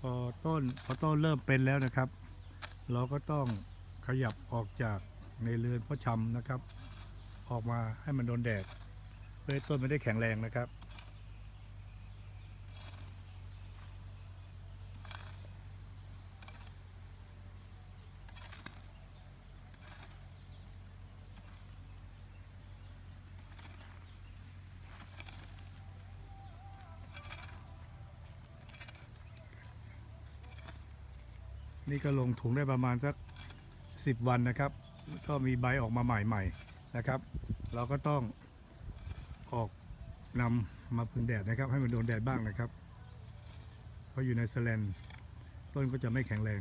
พอต้นพอต้นเริ่มเป็นแล้วนะครับ เราก็ต้องขยับออกจากในเรือนพ่อชำนะครับ ออกมาให้มันโดนแดดเพื่อให้ต้นไม่ได้แข็งแรงนะครับ นี่ก็ลงถุงได้ประมาณสักสิบวันนะครับ ก็มีใบออกมาใหม่ๆนะครับ เราก็ต้องออกนำมาพึ่งแดดนะครับ ให้มันโดนแดดบ้างนะครับ เพราะอยู่ในสแลนต้นก็จะไม่แข็งแรง